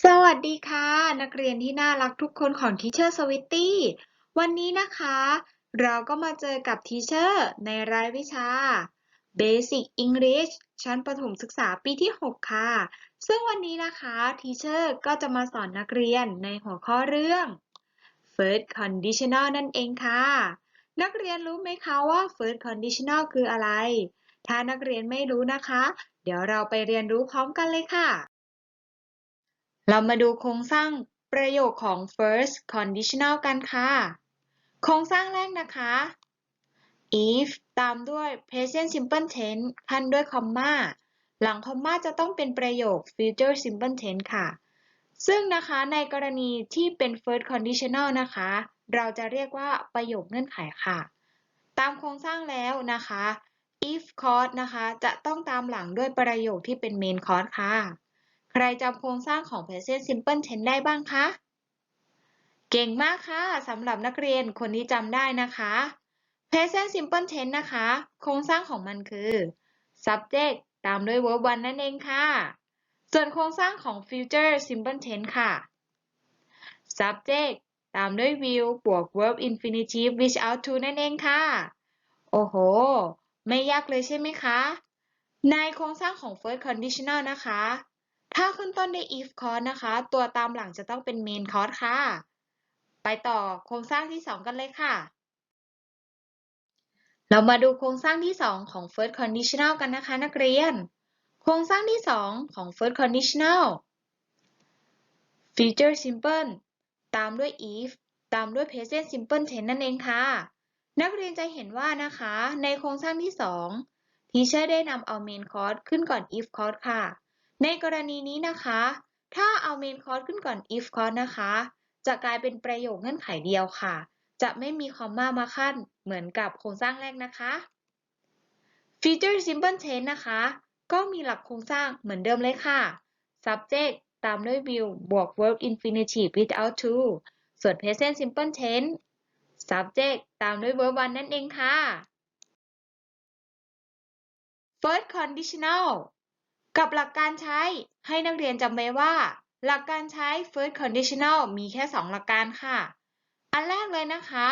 สวัสดีค่ะ นักเรียนที่น่ารักทุกคนของ Teacher Sweetie วันนี้นะคะ เราก็มาเจอกับ Teacher ในรายวิชา Basic English ชั้นประถมศึกษาปีที่ 6 ค่ะ ซึ่งวันนี้นะคะ Teacher ก็จะมาสอนนักเรียนในหัวข้อเรื่อง First Conditional นั่นเองค่ะ นักเรียนรู้ไหมคะว่า First Conditional คืออะไร ถ้านักเรียนไม่รู้นะคะ เดี๋ยวเราไปเรียนรู้พร้อมกันเลยค่ะ เรามาดูโครงสร้างประโยคของ first conditional กันค่ะ โครงสร้างแรกนะคะ if ตามด้วย present simple tense พันด้วยคอมมาหลังคอมมาจะต้องเป็นประโยค future simple tense ค่ะ ซึ่งนะคะในกรณีที่เป็น first conditional นะคะ เราจะเรียกว่าประโยคเงื่อนไขค่ะ ตามโครงสร้างแล้วนะคะ if clause นะคะ จะต้องตามหลังด้วยประโยคที่เป็น main clause ค่ะ ใครจำโครงสร้างของ present simple tense ได้บ้างคะ เก่งมากค่ะสำหรับนักเรียนคนที่จำได้นะคะ present simple tense นะคะ โครงสร้างของมันคือ subject ตามด้วย verb 1นั่นเองค่ะ ส่วนโครงสร้างของ future simple tense ค่ะ subject ตามด้วย will บวก verb infinitive without to นั่นเองค่ะ โอ้โห ไม่ยากเลยใช่ไหมคะ ในโครงสร้างของ first conditional นะคะ ถ้าขึ้นต้นด้วย if clause นะคะ ตัวตามหลังจะต้องเป็น main clause ค่ะ ไปต่อโครงสร้างที่ 2 กันเลยค่ะ เรามาดูโครงสร้างที่ 2 ของ first conditional กันนะคะนักเรียน โครงสร้างที่ 2 ของ first conditional future simple ตามด้วย if ตามด้วย present simple tense นั่นเองค่ะ นักเรียนจะเห็นว่านะคะ ในโครงสร้างที่2 teacher ได้นำเอา main clause ขึ้นก่อน if clause ค่ะ ในกรณีนี้นะคะ ถ้าเอา main clause ขึ้นก่อน if clause นะคะ จะกลายเป็นประโยคเงื่อนไขเดียวค่ะ จะไม่มีคอมมามาขั้นเหมือนกับโครงสร้างแรกนะคะ future simple tense นะคะ ก็มีหลักโครงสร้างเหมือนเดิมเลยค่ะ subject ตามด้วย will บวก verb infinitive without to ส่วน present simple tense subject ตามด้วย verb 1นั่นเองค่ะ first conditional กับหลักการใช้ให้นักเรียนจำไว้ว่า หลักการใช้ first conditional มีแค่ 2 หลักการค่ะ อันแรกเลยนะคะ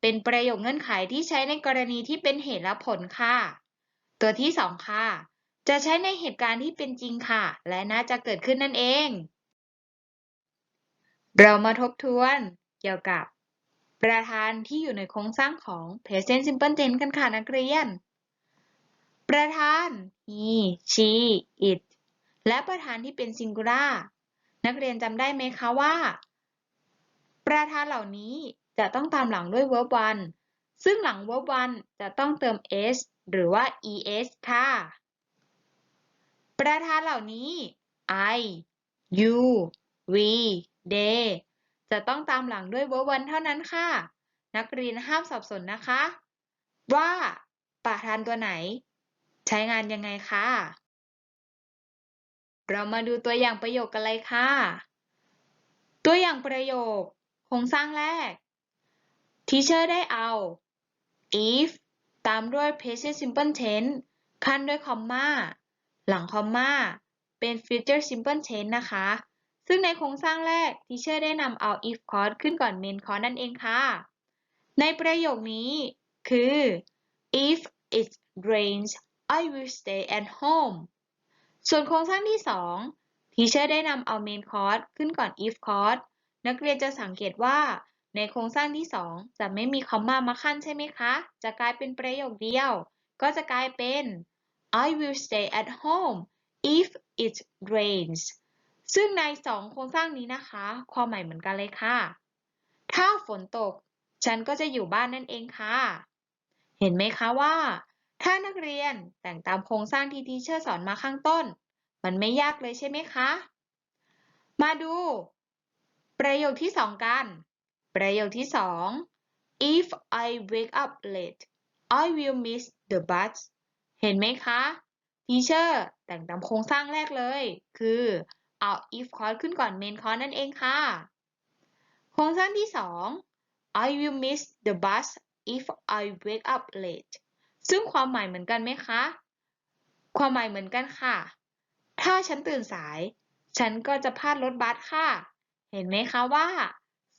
เป็นประโยคเงื่อนไขที่ใช้ในกรณีที่เป็นเหตุและผลค่ะ ตัวที่ 2 ค่ะ จะใช้ในเหตุการณ์ที่เป็นจริงค่ะ และน่าจะเกิดขึ้นนั่นเอง เรามาทบทวนเกี่ยวกับประธานที่อยู่ในโครงสร้างของ present simple tense กันค่ะนักเรียน ประธาน he she it และประธานที่เป็น singular นักเรียนจำได้ไหมคะว่า ประธานเหล่านี้จะต้องตามหลังด้วย verb 1 ซึ่งหลัง verb 1 จะต้องเติม s หรือว่า es ค่ะ ประธานเหล่านี้ I you we they จะต้องตามหลังด้วย verb 1 เท่านั้นค่ะ นักเรียนห้ามสับสนนะคะ ว่าประธานตัวไหน ใช้งานยังไงคะ เรามาดูตัวอย่างประโยคกันเลยค่ะ ตัวอย่างประโยคโครงสร้างแรก Teacher ได้เอา if ตามด้วย present simple tense ขั้นด้วยคอมมา หลังคอมมา เป็น future simple tense นะคะ ซึ่งในโครงสร้างแรก Teacher ได้นำเอา if clause ขึ้นก่อน main clause นั่นเองค่ะ ในประโยคนี้คือ if it rains I will stay at home ส่วนโครงสร้างที่ 2 Teacher ได้นำเอา main clause ขึ้นก่อน if clause นักเรียนจะสังเกตว่าในโครงสร้างที่ 2 จะไม่มีคอมมามาขั้นใช่ไหมคะ จะกลายเป็นประโยคเดียว ก็จะกลายเป็น I will stay at home if it rains ซึ่งใน 2 โครงสร้างนี้นะคะ ความหมายเหมือนกันเลยค่ะ ถ้าฝนตก ฉันก็จะอยู่บ้านนั่นเองค่ะ เห็นไหมคะว่า ถ้านักเรียนแต่งตามโครงสร้างที่ทีเชอร์สอนมาข้างต้น มันไม่ยากเลยใช่ไหมคะ มาดู ประโยคที่ 2 กัน ประโยคที่ 2 if I wake up late I will miss the bus เห็นไหมคะทีเชอร์แต่งตามโครงสร้างแรกเลย คือเอา if clause ขึ้นก่อน main clause นั่นเองค่ะ โครงสร้างที่ 2 I will miss the bus if I wake up late ซึ่งความหมายเหมือนกันไหมคะ ความหมายเหมือนกันค่ะ ถ้าฉันตื่นสาย ฉันก็จะพลาดรถบัสค่ะ เห็นไหมคะว่า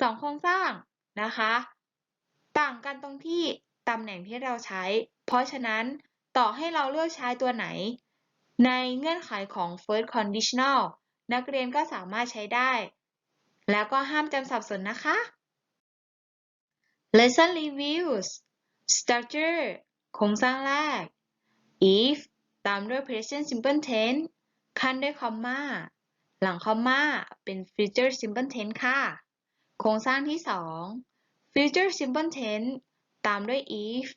สองโครงสร้างนะคะ ต่างกันตรงที่ตำแหน่งที่เราใช้ เพราะฉะนั้นต่อให้เราเลือกใช้ตัวไหน ในเงื่อนไขของ first conditional นักเรียนก็สามารถใช้ได้ แล้วก็ห้ามจำสับสนนะคะ lesson reviews structure โครงสร้างแรก if ตามด้วย present simple tense ขั้นด้วยคอมมาหลังคอมมาเป็น future simple tense ค่ะ โครงสร้างที่ 2 future simple tense ตามด้วย if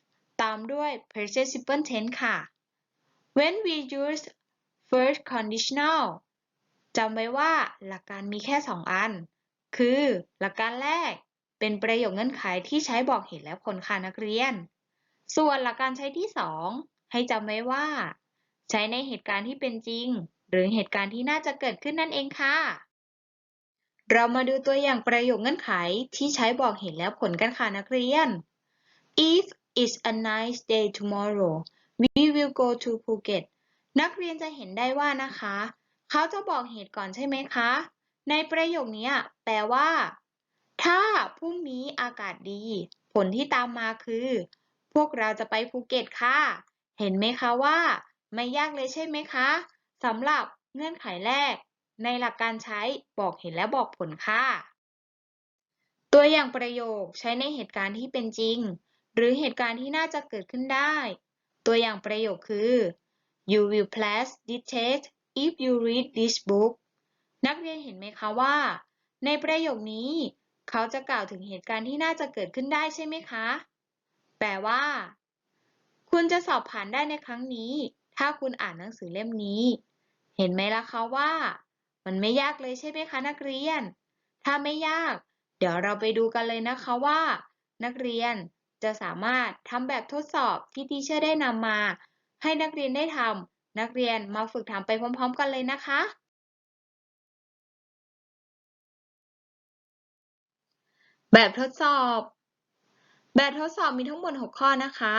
ตามด้วย present simple tense ค่ะ when we use first conditional จำไว้ว่าหลักการมีแค่ 2 อัน คือ หลักการแรกเป็นประโยคเงื่อนไขที่ใช้บอกเหตุและผลค่ะนักเรียน ส่วนหลักการใช้ที่ 2 ให้จำไว้ว่า ใช้ในเหตุการณ์ที่เป็นจริง หรือเหตุการณ์ที่น่าจะเกิดขึ้นนั่นเองค่ะ เรามาดูตัวอย่างประโยคเงื่อนไขที่ใช้บอกเหตุและผลกันค่ะนักเรียน If it's a nice day tomorrow we will go to Phuket นักเรียนจะเห็นได้ว่านะคะ เขาจะบอกเหตุก่อนใช่ไหมคะ ในประโยคนี้แปลว่า ถ้าพรุ่งนี้อากาศดี ผลที่ตามมาคือ พวกเราจะไปภูเก็ตค่ะ เห็นไหมคะว่า ไม่ยากเลยใช่ไหมคะสำหรับเงื่อนไขแรก ในหลักการใช้บอกเหตุและบอกผลค่ะ ตัวอย่างประโยคใช้ในเหตุการณ์ที่เป็นจริง หรือเหตุการณ์ที่น่าจะเกิดขึ้นได้ ตัวอย่างประโยคคือ you will pass this test if you read this book นักเรียนเห็นไหมคะว่า ในประโยคนี้ เขาจะกล่าวถึงเหตุการณ์ที่น่าจะเกิดขึ้นได้ใช่ไหมคะ ลว่า คุณจะสอบผ่านได้ในครั้งนี้ ถ้าคุณอ่านหนังสือเล่มนี้ เห็นไหมล่ะคะว่า มันไม่ยากเลยใช่ไหมคะนักเรียน ถ้าไม่ยาก เดี๋ยวเราไปดูกันเลยนะคะว่า นักเรียนจะสามารถทำแบบทดสอบที่ทีเชอร์ได้นำมา ให้นักเรียนได้ทำนักเรียนมาฝึกทำไปพร้อม ๆ กันเลยนะคะ แบบทดสอบ แบบทดสอบมีทั้งหมด 6 ข้อนะคะ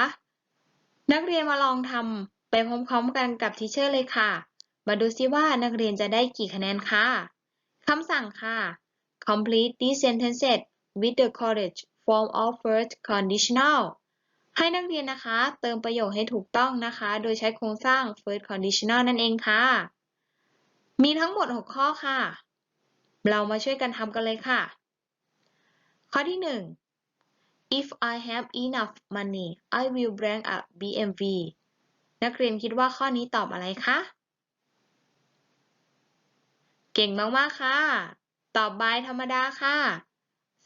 นักเรียนมาลองทำไปพร้อมๆกันกับทีเชอร์เลยค่ะ มาดูซิว่านักเรียนจะได้กี่คะแนนค่ะคำสั่งค่ะ complete these sentences with the correct form of first conditional ให้นักเรียนนะคะ เติมประโยคให้ถูกต้องนะคะ โดยใช้โครงสร้าง first conditional นั่นเองค่ะ มีทั้งหมด 6 ข้อค่ะ เรามาช่วยกันทำกันเลยค่ะ ข้อที่ 1 if I have enough money I will bring a BMW นักเรียนคิดว่าข้อนี้ตอบอะไรคะ เก่งมาก ๆ ค่ะ ตอบบายธรรมดาค่ะ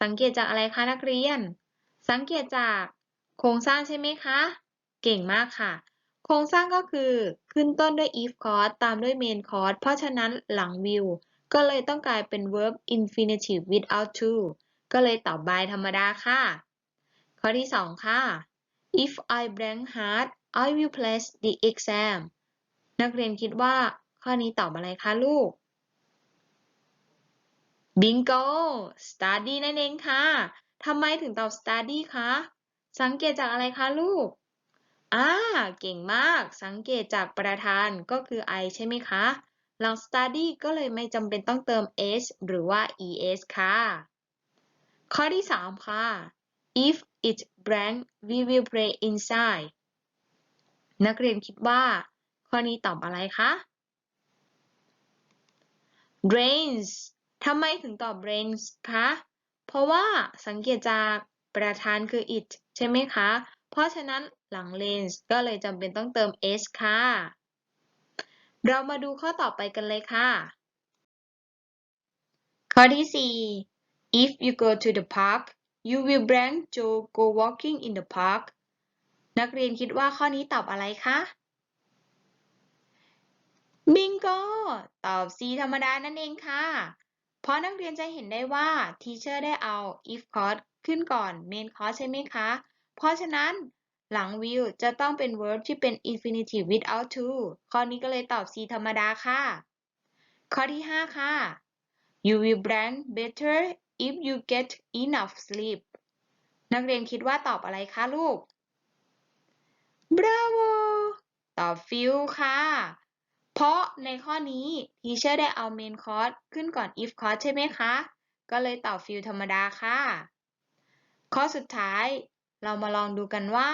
สังเกตจากอะไรคะนักเรียน สังเกตจากโครงสร้างใช่ไหมคะ เก่งมากค่ะ โครงสร้างก็คือขึ้นต้นด้วย if clause ตามด้วย main clause เพราะฉะนั้นหลัง will ก็เลยต้องกลายเป็น verb infinitive without to ก็เลยตอบบายธรรมดาค่ะ ข้อที่ 2 ค่ะ if I blank hard I will pass the exam นักเรียนคิดว่าข้อนี้ตอบอะไรคะลูก bingo study นั่นเองค่ะทำไมถึงตอบ study คะ สังเกตจากอะไรคะลูกอ่าเก่งมาก สังเกตจากประธานก็คือ I ใช่ไหมคะ หลัง study ก็เลยไม่จำเป็นต้องเติม s หรือว่า es ค่ะ ข้อที่ 3 ค่ะ if it blank we will play inside นักเรียนคิดว่า ข้อนี้ตอบอะไรคะ rains ทำไมถึงตอบ rains คะ เพราะว่าสังเกตจากประธานคือ it ใช่ไหมคะ เพราะฉะนั้นหลัง rains ก็เลยจำเป็นต้องเติม s ค่ะ เรามาดูข้อต่อไปกันเลยค่ะ ข้อที่ 4 if you go to the park you will bring Joe go walking in the park นักเรียนคิดว่าข้อนี้ตอบอะไรคะบิงโกตอบ C ธรรมดานั่นเองค่ะ เพราะนักเรียนจะเห็นได้ว่า teacher ได้เอา if clause ขึ้นก่อน main clause ใช่ไหมคะ เพราะฉะนั้นหลัง will จะต้องเป็น verb ที่เป็น infinitive without to ข้อนี้ก็เลยตอบ C ธรรมดาค่ะ ข้อที่ 5 ค่ะ you will blank better if you get enough sleep นักเรียนคิดว่าตอบอะไรคะลูก bravo ตอบ feel ค่ะ เพราะในข้อนี้ teacher ได้เอา main course ขึ้นก่อน if course ใช่ไหมคะ ก็เลยตอบฟิลธรรมดาค่ะ ข้อสุดท้ายเรามาลองดูกันว่า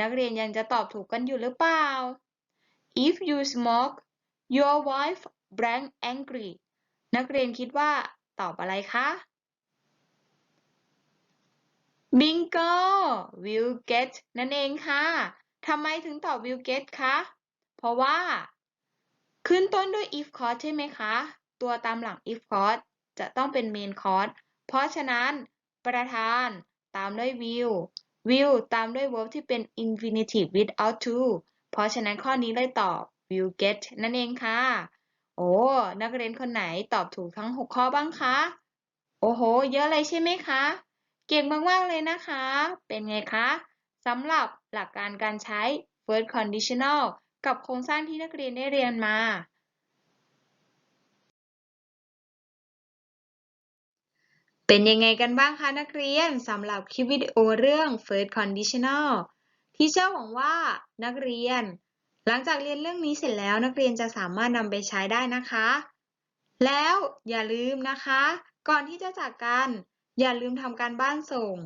นักเรียนยังจะตอบถูกกันอยู่หรือเปล่า if you smoke your wife blank angry นักเรียนคิดว่าตอบอะไรคะ bingo will get นั่นเองค่ะทำไมถึงตอบ will get คะ เพราะว่า ขึ้นต้นด้วย if clause ใช่ไหมคะ ตัวตามหลัง if clause จะต้องเป็น main clause เพราะฉะนั้นประธานตามด้วย will will ตามด้วย verb ที่เป็น infinitive without to เพราะฉะนั้นข้อนี้เลยตอบ will get นั่นเองค่ะ โอ้ นักเรียนคนไหนตอบถูกทั้ง 6 ข้อบ้างคะ โอ้โห เยอะเลยใช่ไหมคะ เก่งมาก ๆ เลยนะคะ เป็นไงคะสำหรับหลักการการใช้ first conditional กับโครงสร้างที่นักเรียนได้เรียนมา เป็นยังไงกันบ้างคะนักเรียนสำหรับคลิปวิดีโอเรื่อง first conditional ที่เชื่อหวังว่านักเรียน หลังจากเรียนเรื่องนี้เสร็จแล้วนักเรียนจะสามารถนำไปใช้ได้นะคะ แล้วอย่าลืมนะคะ ก่อนที่จะจากกัน อย่าลืมทำการบ้านส่ง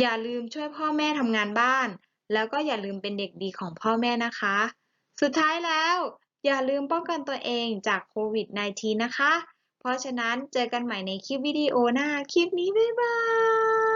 อย่าลืมช่วยพ่อแม่ทำงานบ้าน แล้วก็อย่าลืมเป็นเด็กดีของพ่อแม่นะคะ สุดท้ายแล้ว อย่าลืมป้องกันตัวเองจากโควิด -19 นะคะ เพราะฉะนั้นเจอกันใหม่ในคลิปวิดีโอหน้า คลิปนี้บ๊ายบาย